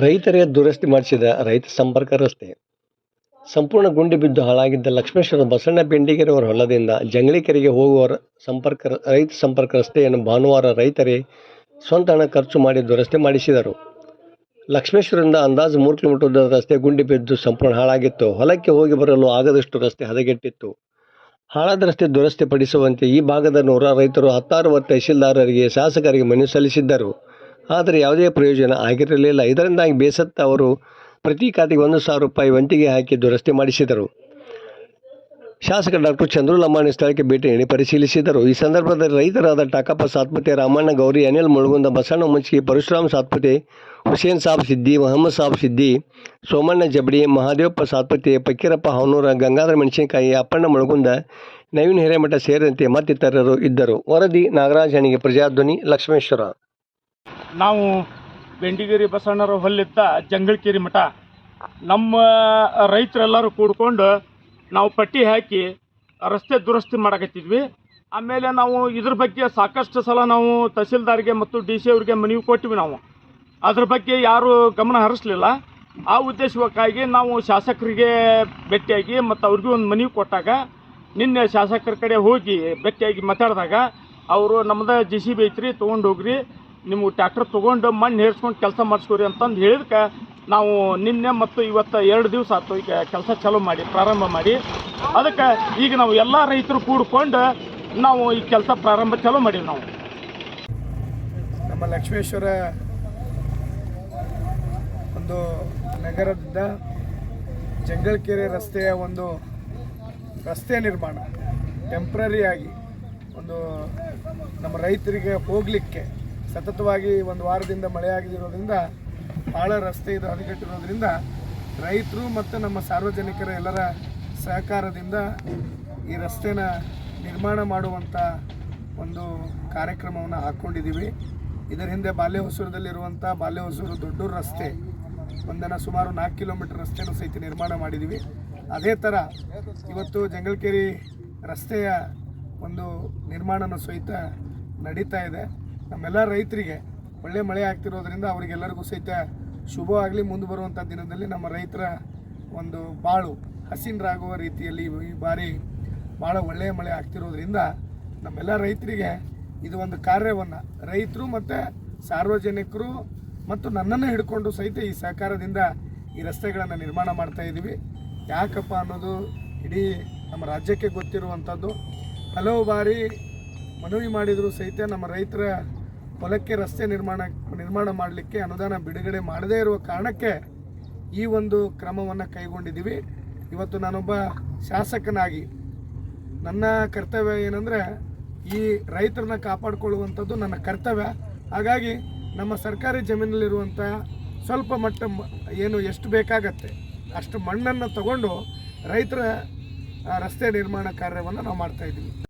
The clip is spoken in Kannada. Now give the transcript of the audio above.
ರೈತರಿಗೆ ದುರಸ್ತಿ ಮಾಡಿಸಿದ ರೈತ ಸಂಪರ್ಕ ರಸ್ತೆ ಸಂಪೂರ್ಣ ಗುಂಡಿ ಬಿದ್ದು ಹಾಳಾಗಿದ್ದ ಲಕ್ಷ್ಮೇಶ್ವರ ಬಸಣ್ಣ ಬೆಂಡಿಗೆರೆಯವರ ಹೊಲದಿಂದ ಜಂಗಳಿಕೆರೆಗೆ ಹೋಗುವ ಸಂಪರ್ಕ, ರೈತ ಸಂಪರ್ಕ ರಸ್ತೆಯನ್ನು ಭಾನುವಾರ ರೈತರೇ ಸ್ವಂತ ಹಣ ಖರ್ಚು ಮಾಡಿ ದುರಸ್ತಿ ಮಾಡಿಸಿದರು. ಲಕ್ಷ್ಮೇಶ್ವರದಿಂದ ಅಂದಾಜು ಮೂರು ಕಿಲೋಮೀಟರ್ ರಸ್ತೆ ಗುಂಡಿ ಬಿದ್ದು ಸಂಪೂರ್ಣ ಹಾಳಾಗಿತ್ತು. ಹೊಲಕ್ಕೆ ಹೋಗಿ ಬರಲು ಆಗದಷ್ಟು ರಸ್ತೆ ಹದಗೆಟ್ಟಿತ್ತು. ಹಾಳಾದ ರಸ್ತೆ ದುರಸ್ತಿ ಪಡಿಸುವಂತೆ ಈ ಭಾಗದ ನೂರಾರು ರೈತರು ಹತ್ತಾರು ತಹಶೀಲ್ದಾರರಿಗೆ ಶಾಸಕರಿಗೆ ಮನವಿ ಸಲ್ಲಿಸಿದ್ದರು. ಆದರೆ ಯಾವುದೇ ಪ್ರಯೋಜನ ಆಗಿರಲಿಲ್ಲ ಇದರಿಂದಾಗಿ ಬೇಸತ್ತ ಅವರು ಪ್ರತಿ ಖಾತೆಗೆ ಒಂದು ಸಾವಿರ ರೂಪಾಯಿ ವಂತಿಗೆ ಹಾಕಿ ದುರಸ್ತಿ ಮಾಡಿಸಿದರು. ಶಾಸಕ ಡಾಕ್ಟರ್ ಚಂದ್ರು ಲಮಾಣಿ ಸ್ಥಳಕ್ಕೆ ಭೇಟಿ ನೀಡಿ ಪರಿಶೀಲಿಸಿದರು. ಈ ಸಂದರ್ಭದಲ್ಲಿ ರೈತರಾದ ಟಾಕಪ್ಪ ಸಾತ್ಪತೆ, ರಾಮಣ್ಣ ಗೌರಿ, ಅನಿಲ್ ಮುಳುಗುಂದ, ಬಸಣ್ಣ ಮುಂಚಿಗೆ ಪರಶುರಾಮ್ ಸಾತ್ಪತೆ, ಹುಸೇನ್ ಸಾಬ್ ಸಿದ್ದಿ, ಮೊಹಮ್ಮದ್ ಸಾಬ್ ಸಿದ್ದಿ, ಸೋಮಣ್ಣ ಜಬಡಿ, ಮಹಾದೇವಪ್ಪ ಸಾತ್ಪತಿ, ಫಕೀರಪ್ಪ ಹವನೂರ, ಗಂಗಾಧರ ಮೆಣಸಿನಕಾಯಿ, ಅಪ್ಪಣ್ಣ ಮುಳುಗುಂದ, ನವೀನ್ ಹಿರೇಮಠ ಸೇರಿದಂತೆ ಮತ್ತಿತರರು ಇದ್ದರು. ವರದಿ ನಾಗರಾಜನಿಗೆ ಪ್ರಜಾಧ್ವನಿ ಲಕ್ಷ್ಮೇಶ್ವರ. ನಾವು ಬೆಂಡಿಗೇರಿ ಬಸವಣ್ಣರ ಹೊಲ್ಲಿದ್ದ ಜಂಗಳಕೇರಿ ಮಠ, ನಮ್ಮ ರೈತರೆಲ್ಲರೂ ಕೂಡ್ಕೊಂಡು ನಾವು ಪಟ್ಟಿ ಹಾಕಿ ರಸ್ತೆ ದುರಸ್ತಿ ಮಾಡಕತ್ತಿದ್ವಿ. ಆಮೇಲೆ ನಾವು ಇದ್ರ ಬಗ್ಗೆ ಸಾಕಷ್ಟು ಸಲ ನಾವು ತಹಸೀಲ್ದಾರ್ಗೆ ಮತ್ತು ಡಿ ಸಿ ಅವ್ರಿಗೆ ಮನವಿ ಕೊಟ್ಟಿವಿ ನಾವು. ಅದ್ರ ಬಗ್ಗೆ ಯಾರೂ ಗಮನ ಹರಿಸ್ಲಿಲ್ಲ. ಆ ಉದ್ದೇಶಕ್ಕಾಗಿ ನಾವು ಶಾಸಕರಿಗೆ ಭೇಟಿಯಾಗಿ ಮತ್ತು ಅವ್ರಿಗೂ ಒಂದು ಮನವಿ ಕೊಟ್ಟಾಗ ನಿನ್ನೆ ಶಾಸಕರ ಕಡೆ ಹೋಗಿ ಭೇಟಿಯಾಗಿ ಮಾತಾಡಿದಾಗ, ಅವರು ನಮ್ದು ಜಿ ಸಿ ಬಿ ಐತ್ರಿ ತೊಗೊಂಡು ಹೋಗ್ರಿ ನಿಮ್ಗೆ ಟ್ಯಾಕ್ಟರ್ ತೊಗೊಂಡು ಮಣ್ಣು ಹೇರ್ಸ್ಕೊಂಡು ಕೆಲಸ ಮಾಡಿಸ್ಕೊರಿ ಅಂತಂದು ಹೇಳಿದಕ್ಕೆ ನಾವು ನಿನ್ನೆ ಮತ್ತು ಇವತ್ತು ಎರಡು ದಿವಸ ಆಯ್ತು ಈಗ ಕೆಲಸ ಚಾಲೂ ಮಾಡಿ, ಪ್ರಾರಂಭ ಮಾಡಿ. ಅದಕ್ಕೆ ಈಗ ನಾವು ಎಲ್ಲ ರೈತರು ಕೂಡ್ಕೊಂಡು ನಾವು ಈ ಕೆಲಸ ಪ್ರಾರಂಭ ಚಾಲೂ ಮಾಡೀವಿ ನಾವು. ನಮ್ಮ ಲಕ್ಷ್ಮೇಶ್ವರ ಒಂದು ನಗರದಿಂದ ಜಂಗಲ್ಕೆರೆ ರಸ್ತೆಯ ಒಂದು ರಸ್ತೆ ನಿರ್ಮಾಣ ಟೆಂಪ್ರರಿಯಾಗಿ ಒಂದು ನಮ್ಮ ರೈತರಿಗೆ ಹೋಗಲಿಕ್ಕೆ ಸತತವಾಗಿ ಒಂದು ವಾರದಿಂದ ಮಳೆ ಆಗದಿರೋದ್ರಿಂದ ಭಾಳ ರಸ್ತೆ ಇದು ಹದಗೆಟ್ಟಿರೋದ್ರಿಂದ ರೈತರು ಮತ್ತು ನಮ್ಮ ಸಾರ್ವಜನಿಕರ ಎಲ್ಲರ ಸಹಕಾರದಿಂದ ಈ ರಸ್ತೆನ ನಿರ್ಮಾಣ ಮಾಡುವಂಥ ಒಂದು ಕಾರ್ಯಕ್ರಮವನ್ನು ಹಾಕ್ಕೊಂಡಿದ್ದೀವಿ ಇದರ ಹಿಂದೆ ಬಾಲ್ಯ ಹೊಸೂರದಲ್ಲಿರುವಂಥ ಬಾಲ್ಯ ಹೊಸೂರು ದೊಡ್ಡ ರಸ್ತೆ ಒಂದನ್ನು ಸುಮಾರು ನಾಲ್ಕು ಕಿಲೋಮೀಟರ್ ರಸ್ತೆನೂ ಸಹಿತ ನಿರ್ಮಾಣ ಮಾಡಿದ್ದೀವಿ. ಅದೇ ಥರ ಇವತ್ತು ಜಂಗಲ್ಕೇರಿ ರಸ್ತೆಯ ಒಂದು ನಿರ್ಮಾಣನೂ ಸಹಿತ ನಡೀತಾ ಇದೆ. ನಮ್ಮೆಲ್ಲ ರೈತರಿಗೆ ಒಳ್ಳೆ ಮಳೆ ಆಗ್ತಿರೋದ್ರಿಂದ ಅವರಿಗೆಲ್ಲರಿಗೂ ಸಹಿತ ಶುಭವಾಗಲಿ ಮುಂದೆ ಬರುವಂಥ ದಿನದಲ್ಲಿ ನಮ್ಮ ರೈತರ ಒಂದು ಬಾಳು ಹಸಿನರಾಗುವ ರೀತಿಯಲ್ಲಿ ಈ ಬಾರಿ ಭಾಳ ಒಳ್ಳೆಯ ಮಳೆ ಆಗ್ತಿರೋದ್ರಿಂದ ನಮ್ಮೆಲ್ಲ ರೈತರಿಗೆ ಇದು ಒಂದು ಕಾರ್ಯವನ್ನು ರೈತರು ಮತ್ತು ಸಾರ್ವಜನಿಕರು ಮತ್ತು ನನ್ನನ್ನು ಹಿಡ್ಕೊಂಡು ಸಹಿತ ಈ ಸಹಕಾರದಿಂದ ಈ ರಸ್ತೆಗಳನ್ನು ನಿರ್ಮಾಣ ಮಾಡ್ತಾ ಇದ್ದೀವಿ. ಯಾಕಪ್ಪ ಅನ್ನೋದು ಇಡೀ ನಮ್ಮ ರಾಜ್ಯಕ್ಕೆ ಗೊತ್ತಿರುವಂಥದ್ದು. ಹಲವು ಬಾರಿ ಮನವಿ ಮಾಡಿದರೂ ಸಹಿತ ನಮ್ಮ ರೈತರ ಹೊಲಕ್ಕೆ ರಸ್ತೆ ನಿರ್ಮಾಣ ನಿರ್ಮಾಣ ಮಾಡಲಿಕ್ಕೆ ಅನುದಾನ ಬಿಡುಗಡೆ ಮಾಡದೇ ಇರುವ ಕಾರಣಕ್ಕೆ ಈ ಒಂದು ಕ್ರಮವನ್ನು ಕೈಗೊಂಡಿದ್ದೀವಿ. ಇವತ್ತು ನಾನೊಬ್ಬ ಶಾಸಕನಾಗಿ ನನ್ನ ಕರ್ತವ್ಯ ಏನಂದರೆ ಈ ರೈತರನ್ನ ಕಾಪಾಡಿಕೊಳ್ಳುವಂಥದ್ದು ನನ್ನ ಕರ್ತವ್ಯ. ಹಾಗಾಗಿ ನಮ್ಮ ಸರ್ಕಾರಿ ಜಮೀನಲ್ಲಿರುವಂಥ ಸ್ವಲ್ಪ ಮಟ್ಟ ಏನು ಎಷ್ಟು ಬೇಕಾಗತ್ತೆ ಅಷ್ಟು ಮಣ್ಣನ್ನು ತಗೊಂಡು ರೈತರ ರಸ್ತೆ ನಿರ್ಮಾಣ ಕಾರ್ಯವನ್ನು ನಾವು ಮಾಡ್ತಾಯಿದ್ದೀವಿ